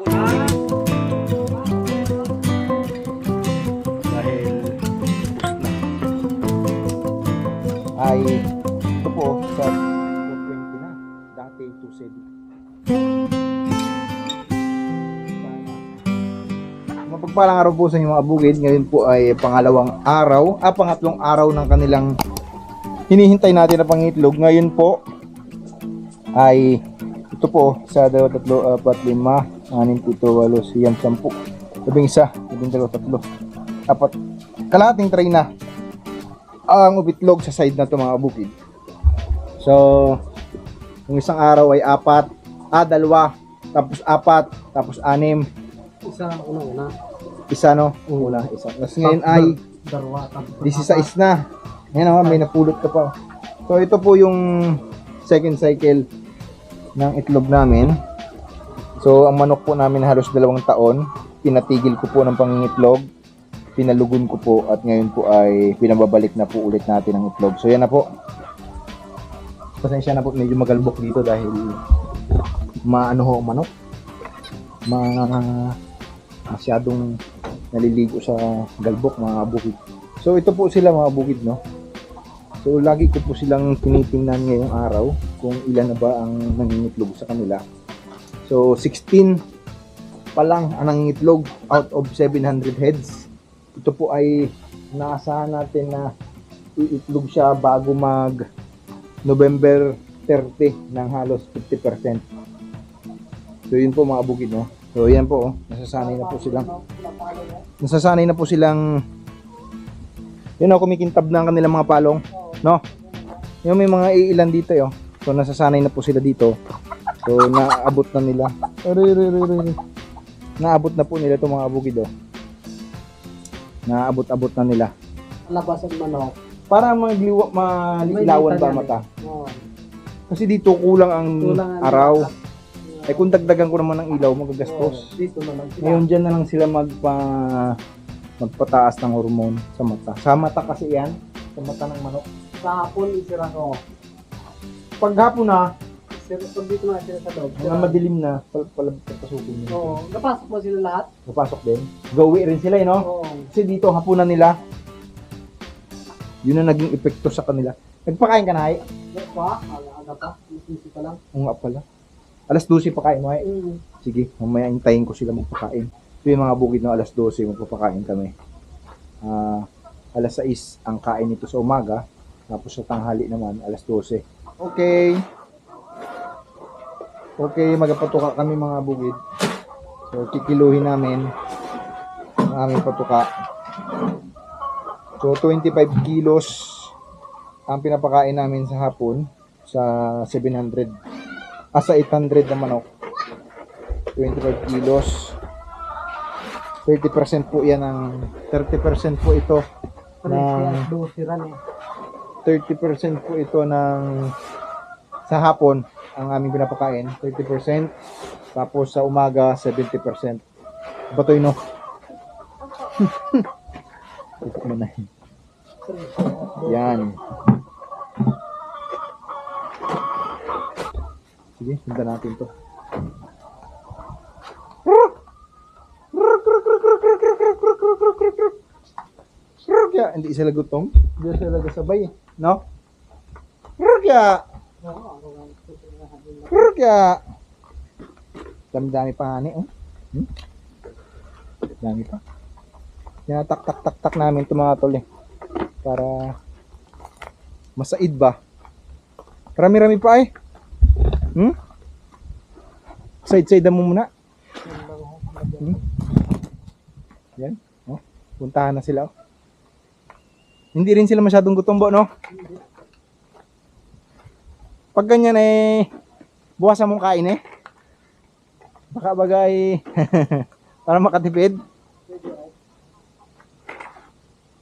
Dahil. Ay, ito po sa 420 na. Dati 270. Mapagpalang araw po sa inyo mga bugid. Ngayon po ay pangalawang araw, ah pangatlong araw ng kanilang hinihintay natin na pangitlog. Ngayon po ay ito po sa dalawa, tatlo, apat, lima, anim, pito, walo, siyam, sampu. Labing isa, labing dalawa, tatlo, apat. Kalahating tray na ang ubitlog sa side na to mga bukid. So, yung isang araw ay apat, ah, dalawa, tapos apat, tapos anim, Isa una-una. isa no, una, isa. Tapos ngayon ay Darwa. tapos 16 na. Ngayon naman, may napulot ka pa. So, ito po yung second cycle ng itlog namin. So, ang manok po namin halos dalawang taon. Pinatigil ko po ng pangingitlog. Pinalugon ko po at ngayon po ay pinababalik na po ulit natin ang itlog. So, yan na po. Pasensya na po, medyo magalbok dito dahil maano ho ang manok. Ma masyadong naliligo sa galbok mga bukid. So ito po sila mga bukid no. So lagi ko po silang tinitingnan ngayong araw kung ilan na ba ang nangingitlog sa kanila. So 16 pa lang ang nangingitlog out of 700 heads. Ito po ay naasahan natin na iitlog siya bago mag November 30 ng halos 50%. So yun po mga bukid no. So yan po oh, nasasanay na po silang nasasanay na po silang yun o, kumikintab na ang kanilang mga palong. No? Yung may mga iilan dito yo. So nasasanay na po sila dito. So naabot na nila. Aray. Naabot na po nila itong mga bukid oh. Naabot-abot na nila. Labasan manok. Para magliwa, malilawan ba mata? Oo. Kasi dito kulang ang Kulang ang- araw. Eh kung dagdagan ko naman ng ilaw, magagastos. Oo, Dito na lang sila. Ngayon dyan na lang sila magpa magpataas ng hormone sa mata. Sa mata kasi yan, sa mata ng manok. Sa hapon, isira ko. Pag hapon na, Sir, pag dito na sila sa loob. mga madilim na, pal pal papasukin nila. Oo. Napasok mo sila lahat? Papasok din. Gawi rin sila, eh, no? Oo. Kasi dito, hapunan nila, yun ang naging epekto sa kanila. Nagpakain ka na, ay? Ano pa? Aga pa? Masisi pa lang. Oo nga pala. Alas 12 pakain mo, ay? Mm. Sige, mamaya hintayin ko sila magpakain. Ito yung mga bukid na alas 12, magpapakain kami. Ah, alas 6 ang kain nito sa umaga, tapos sa tanghali naman, alas 12. Okay. Okay, magpatuka kami mga bukid. So, kikiluhin namin ang aming patuka. So, 25 kilos ang pinapakain namin sa hapon sa 700 ah, sa 800 na manok. 25 kilos. 30% po yan ang 30% po ito ng 12 ran eh. 30% po ito ng sa hapon ang aming pinapakain 30% tapos sa umaga 70% Batoy no? Ito mo na yan. Sige sundan natin to. Kaya hindi sila gutom. Hindi sila sabay eh. No? Kaya kaya dami-dami pa nga ni oh. Hmm? Dami pa. Tinatak tak tak tak namin itong mga tol eh. Para masaid ba? Rami-rami pa eh. Hmm? Side-side mo muna. Hmm? Yan. Oh, puntahan na sila oh. Hindi rin sila masyadong gutom bo, no? Pag ganyan eh, buwasan mong kain eh. Baka bagay, para makatipid.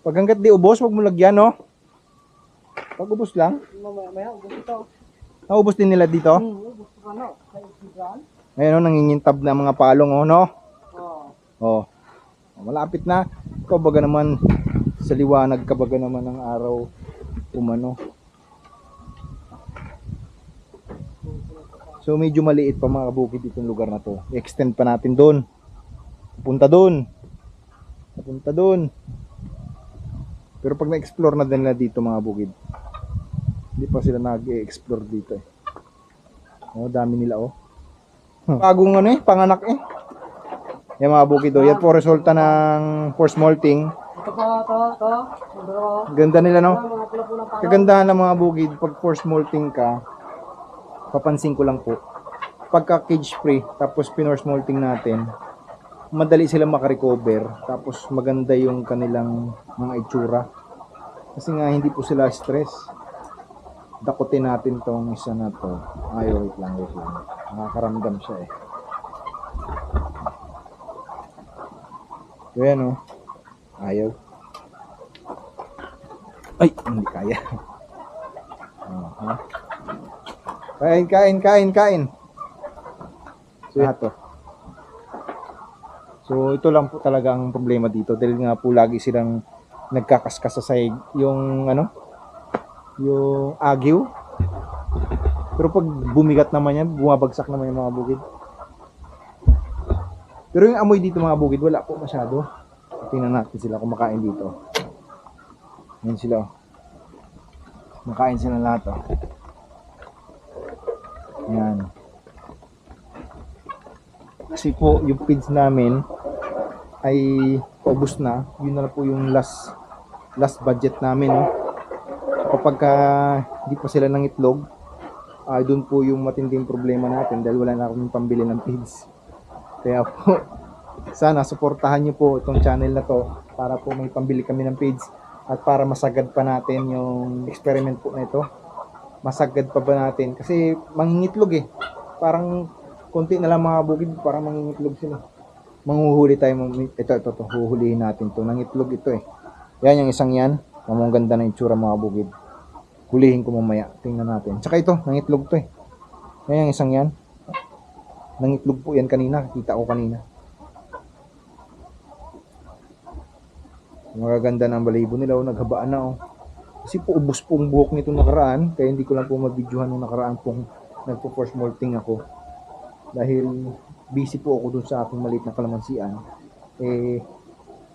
Pag hanggat di ubos, wag mo lagyan, no? Pag ubos lang, Mamaya-maya, gusto ito. naubos din nila dito. Hmm, no? Sa isigan? Ngayon, no, nangingintab na mga palong, oh, no? Oo. Oh. Malapit na. Ikaw baga naman sa liwanag ka baga naman ng araw umano. So medyo maliit pa mga bukid itong lugar na to. I-extend pa natin doon. Punta doon. Punta doon. Pero pag na-explore na din na dito mga bukid, hindi pa sila nag-explore dito eh. Oh, dami nila oh. Bagong ano eh, panganak eh. Yan mga bukid oh. Yan po resulta ng force molting. Ito po, ito, ito. Ganda nila no. Kagandahan ng mga bukid, pag force molting ka, papansin ko lang po, pagka cage free, tapos pinorse molting natin, madali sila makarecover, tapos maganda yung kanilang mga itsura. Kasi nga hindi po sila stress. Dakutin natin tong isa na to. Ay, wait lang, wait lang. Nakakaramdam siya eh. Ayan oh. Ayaw. Ay, hindi kaya. Aha. Kain, kain, kain, kain. So, ito. So, ito lang po talaga ang problema dito dahil nga po lagi silang nagkakaskas sa sahig. Yung ano? Yung agiw. Pero pag bumigat naman yan, bumabagsak naman yung mga bukid. Pero yung amoy dito mga bukid, wala po masyado. Tingnan natin sila kumakain dito. Yan sila. oh. Makain sila lahat oh. Yan. Kasi po yung feeds namin ay paubos na. Yun na po yung last last budget namin no. Kapag ka hindi pa sila ng itlog, ay doon po yung matinding problema natin dahil wala na kaming pambili ng feeds. Kaya po sana suportahan niyo po itong channel na to para po may pambili kami ng feeds at para masagad pa natin yung experiment po na ito. Masagad pa ba natin? Kasi mangingitlog eh. Parang konti na lang mga bukid, parang mangingitlog sila. Manghuhuli tayo. mang- Ito, ito, ito. Huhulihin natin to. Nangitlog ito eh. Yan yung isang yan. Ang ganda ng itsura mga bukid. Hulihin ko mamaya. Tingnan natin. Tsaka ito, nangitlog to eh. Yan yung isang yan. Nangitlog po yan kanina. Kita ko kanina. Magaganda ng balahibo nila, oh, naghabaan na oh. Kasi po ubos po ang buhok nito nakaraan, kaya hindi ko lang po mabidyohan nung nakaraan pong nagpo-force molting ako. Dahil busy po ako dun sa aking maliit na kalamansian, eh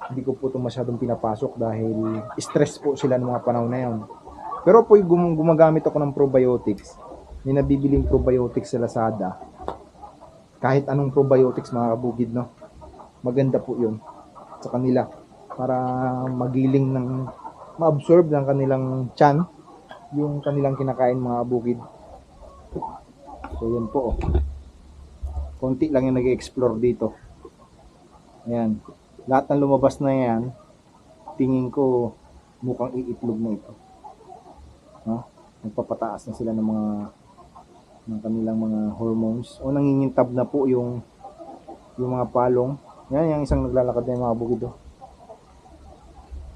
hindi ko po ito masyadong pinapasok dahil stress po sila ng mga panahon na yun. Pero po gum- gumagamit ako ng probiotics. May nabibiling probiotics sa Lazada. Kahit anong probiotics mga kabugid, no? Maganda po yun sa kanila para magiling ng ma-absorb ng kanilang chan yung kanilang kinakain mga bukid. So yan po. Oh. Konti lang yung nag-explore dito. Ayan. Lahat ng lumabas na yan, tingin ko mukhang iitlog na ito. No? Nagpapataas na sila ng mga ng kanilang mga hormones o nangingintab na po yung yung mga palong. Yan, yung isang naglalakad na yung mga bukid. Oh.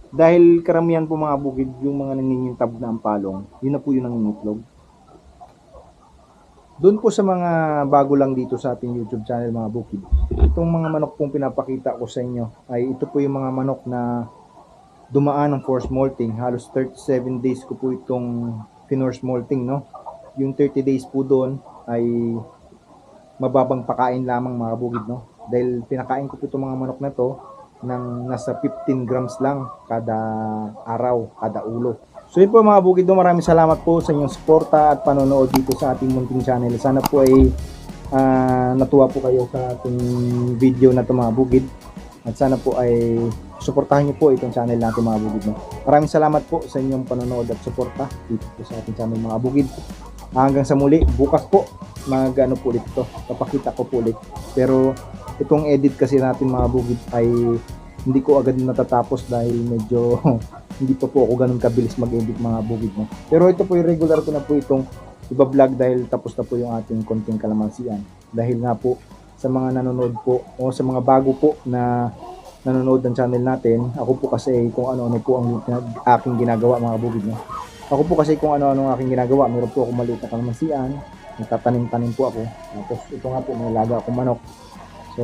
Dahil karamihan po mga bukid, yung mga nangingintab na ang palong, yun na po yung nangingitlog. Doon po sa mga bago lang dito sa ating YouTube channel mga bukid, itong mga manok pong pinapakita ko sa inyo ay ito po yung mga manok na dumaan ng force molting. Halos 37 days ko po itong finorce molting, no? Yung 30 days po doon ay mababang pakain lamang mga bukid, no? Dahil pinakain ko po itong mga manok na to ng nasa 15 grams lang kada araw, kada ulo. So yun po mga bukid, no, maraming salamat po sa inyong suporta at panonood dito sa ating munting channel. Sana po ay ah, natuwa po kayo sa ating video na ito mga bukid. At sana po ay suportahan niyo po itong channel natin mga bukid. Maraming salamat po sa inyong panonood at suporta dito po sa ating channel mga bukid. Hanggang sa muli, bukas po mag ano po ulit ito. Papakita ko po ulit. Pero itong edit kasi natin mga bukid ay hindi ko agad natatapos dahil medyo hindi pa po ako ganun kabilis mag-edit mga bukid no. Pero ito po yung regular ko na po itong iba-vlog dahil tapos na po yung ating konting kalamansian. Dahil nga po sa mga nanonood po o sa mga bago po na nanonood ng channel natin, ako po kasi kung ano-ano po ang aking ginagawa mga bukid no. Ako po kasi kung ano-ano ang aking ginagawa, meron po ako maliit na kalamansian, nagtatanim-tanim po ako. Tapos ito nga po, may laga akong manok. So,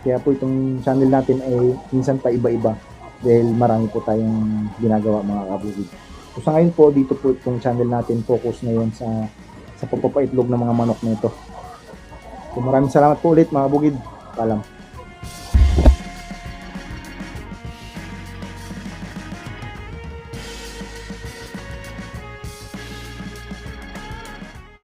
kaya po itong channel natin ay minsan pa iba-iba dahil marami po tayong ginagawa mga kabukid. So sa ngayon po, dito po itong channel natin focus ngayon sa sa pagpapaitlog ng mga manok nito. So maraming salamat po ulit mga bukid. Paalam.